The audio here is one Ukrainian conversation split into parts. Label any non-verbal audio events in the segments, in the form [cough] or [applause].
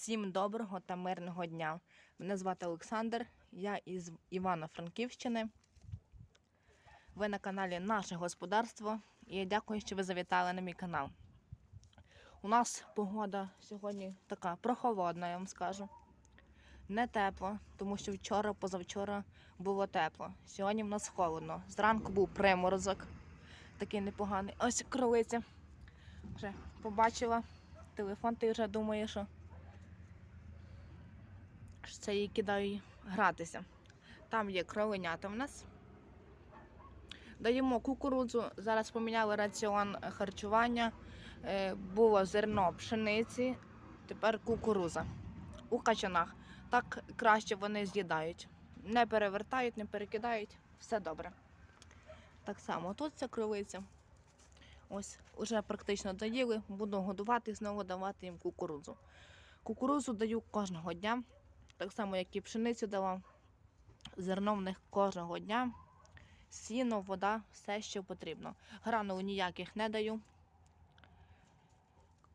Всім доброго та мирного дня. Мене звати Олександр, я із Івано-Франківщини. Ви на каналі Наше Господарство і я дякую, що ви завітали на мій канал. У нас погода сьогодні така прохолодна, я вам скажу. Не тепло, тому що вчора, позавчора було тепло. Сьогодні в нас холодно. Зранку був приморозок, такий непоганий. Ось кролиця. Вже побачила телефон, ти вже думаєш, що це їй кидаю гратися. Там є кроленята в нас. Даємо кукурудзу. Зараз поміняли раціон харчування. Е, Було зерно пшениці, тепер кукуруза. У качанах. Так краще вони з'їдають. Не перевертають, не перекидають, все добре. Так само тут ця кролиця. Ось уже практично доїли, буду годувати знову давати їм кукурудзу. Кукурудзу даю кожного дня, так само, як і пшеницю дала. Зерно в них кожного дня. Сіно, вода, все, що потрібно. Гранулу ніяких не даю.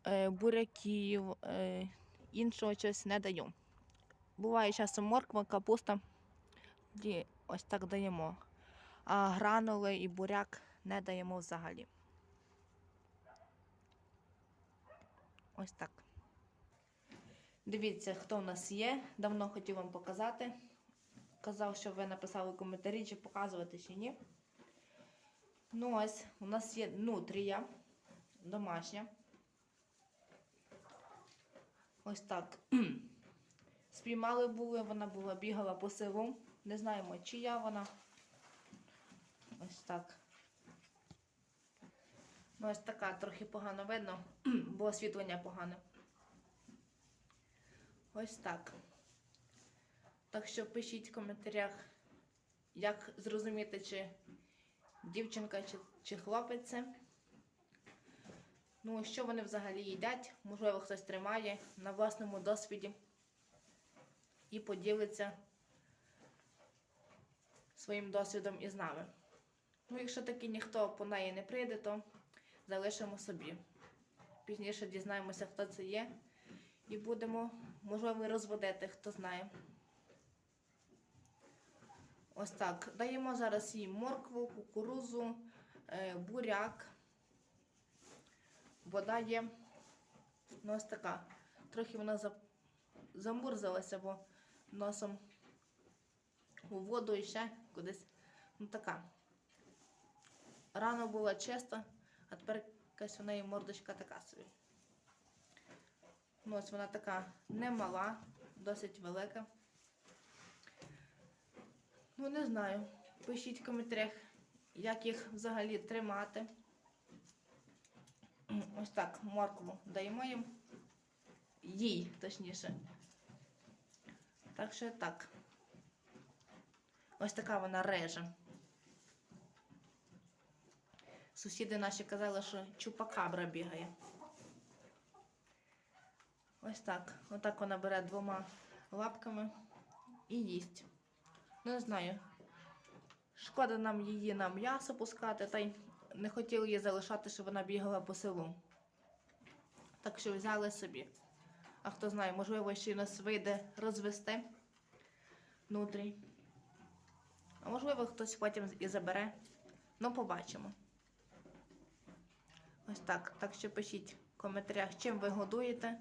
Е, буряків, е, іншого чогось не даю. Буває часом морква, капуста. І ось так даємо. А гранули і буряк не даємо взагалі. Ось так. Дивіться, хто в нас є. Давно хотів вам показати. Казав, що ви написали коментарі, чи показувати, чи ні. Ну, ось, у нас є нутрія домашня. Ось так. [clears throat] Спіймали були, вона була бігала по селу. Не знаємо, чия вона. Ось так. Ну, ось така трохи погано видно, [clears throat] бо освітлення погане. Ось так. Так що пишіть в коментарях, як зрозуміти, чи дівчинка, чи, чи хлопець. Ну, що вони взагалі їдять, можливо, хтось тримає на власному досвіді і поділиться своїм досвідом із нами. Ну, якщо таки ніхто по неї не прийде, то залишимо собі. Пізніше дізнаємося, хто це є, і будемо, можливо, розводити, хто знає. Ось так. Даємо зараз їй моркву, кукурузу, е, буряк. Вода є. Ну, ось така. Трохи вона замурзалася, бо носом у воду і ще кудись. Ну така. Рано була чиста, а тепер якась у неї мордочка така собі. Ну, ось вона така немала, досить велика. Ну, не знаю. Пишіть в коментарях, як їх взагалі тримати. [clears throat] Ось так моркву даємо їм. Їй, точніше. Так що так. Ось така вона режа. Сусіди наші казали, що чупакабра бігає. Ось так. Отак вона бере двома лапками і їсть. Ну, не знаю. Шкода нам її на м'ясо пускати, та й не хотіли її залишати, щоб вона бігала по селу. Так що взяли собі. А хто знає, можливо, ще й нас вийде розвести внутрі. А можливо, хтось потім і забере. Ну, побачимо. Ось так. Так що пишіть в коментарях, чим ви годуєте.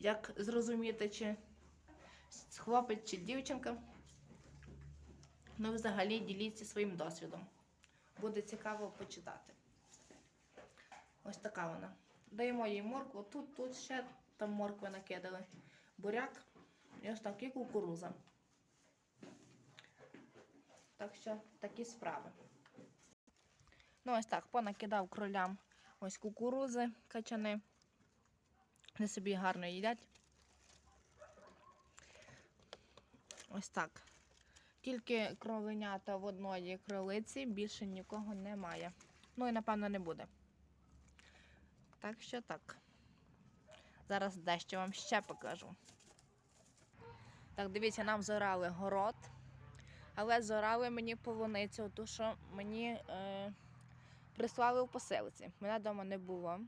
Як зрозуміти, чи хлопець чи дівчинка. Ну, взагалі діліться своїм досвідом. Буде цікаво почитати. Ось така вона. Даємо їй моркву. Тут, тут ще там моркви накидали. Буряк і ось так і кукуруза. Так що такі справи. Ну, ось так, понакидав кролям ось кукурузи качани. Вони собі гарно їдять. Ось так. Тільки кроленята в одної кролиці, більше нікого немає. Ну і напевно не буде. Так що так. Зараз дещо вам ще покажу. Так, дивіться, нам зорали город, але зорали мені полуницю, тому що мені е, прислали в посилці. Мене вдома не було.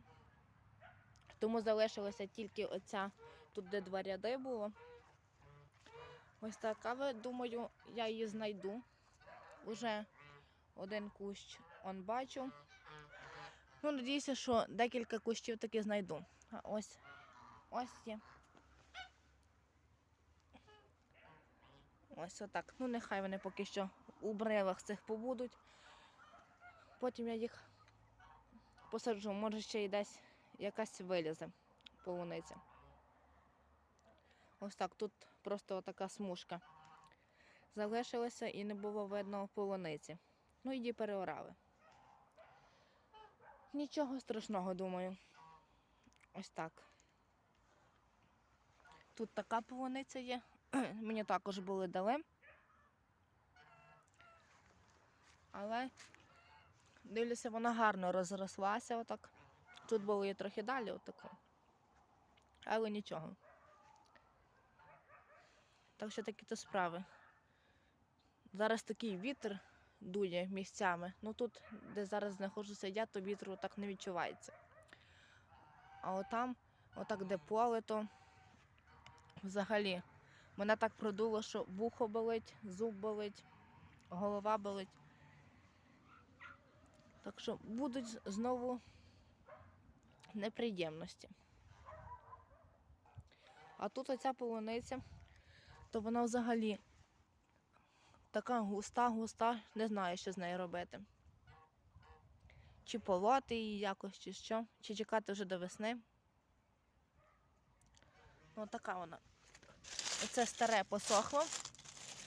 Тому залишилася тільки оця, тут де два ряди було. Ось так, але думаю, я її знайду. Уже один кущ он бачу. Ну, надіюся, що декілька кущів таки знайду. А ось ось є. Ось отак. Ну, нехай вони поки що у бревах цих побудуть. Потім я їх посаджу, може ще й десь якась вилізе полуниця. Ось так, тут просто така смужка залишилася і не було видно полуниці. Ну, її переорали. Нічого страшного, думаю. Ось так. Тут така полуниця є. [clears throat] Мені також були дали. Але дивлюся, вона гарно розрослася отак. Тут було і трохи далі отако. Але нічого. Так що такі то справи. Зараз такий вітер дує місцями. Ну тут, де зараз знаходжуся я, то вітру так не відчувається. А отам, отак, де поле, то взагалі мене так продуло, що вухо болить, зуб болить, голова болить. Так що будуть знову неприємності. А тут оця полуниця, то вона взагалі така густа, густа, не знаю, що з нею робити. Чи полоти її якось, чи що, чи чекати вже до весни. Ну, така вона. Оце старе посохло.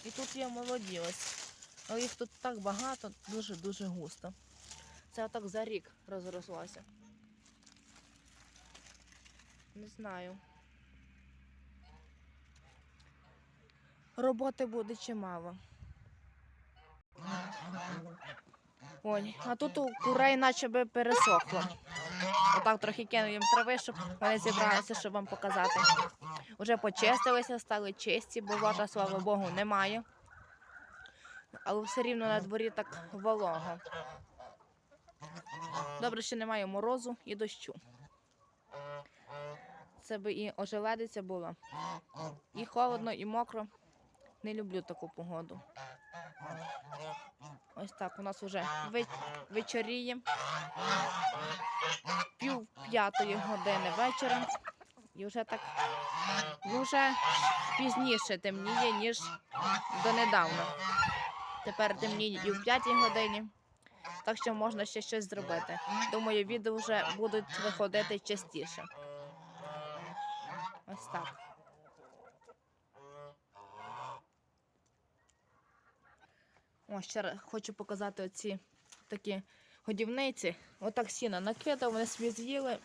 І тут є молоді ось. Але їх тут так багато, дуже-дуже густо. Це отак за рік розрослося. Не знаю. Роботи буде чимало. Ой, а тут у курей наче би пересохло. Отак трохи кинув їм трави, щоб вони зібралися, щоб вам показати. Уже почистилися, стали чисті, болота, слава Богу, немає. Але все рівно на дворі так волого. Добре, що немає морозу і дощу. Це би і ожеледиця була. І холодно, і мокро. Не люблю таку погоду. Ось так у нас вже вечоріє. Пів п'ятої години вечора. І вже так вже пізніше темніє, ніж донедавна. Тепер темніє і в п'ятій годині. Так що можна ще щось зробити. Думаю, відео вже будуть виходити частіше. Ось так. О, ще раз хочу показати оці такі годівниці. Отак сіна накидав, вони собі з'їли,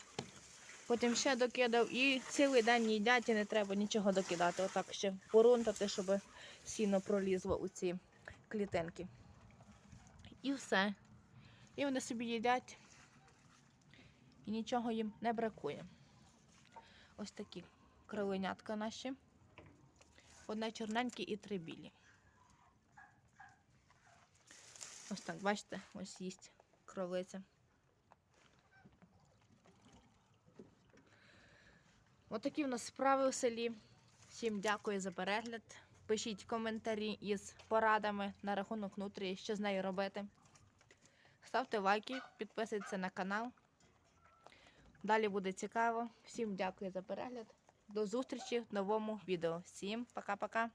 потім ще докидав і цілий день їдять і не треба нічого докидати. Отак ще порунтати, щоб сіно пролізло у ці клітинки. І все. І вони собі їдять, і нічого їм не бракує. Ось такі кроленятка наші. Одне чорненьке і три білі. Ось так, бачите, ось їсть кролиця. Отакі в нас справи у селі. Всім дякую за перегляд. Пишіть коментарі із порадами на рахунок нутрії, що з нею робити. Ставте лайки, підписуйтесь на канал. Далі буде цікаво. Всім дякую за перегляд. До зустрічі в новому відео. Всім пока-пока.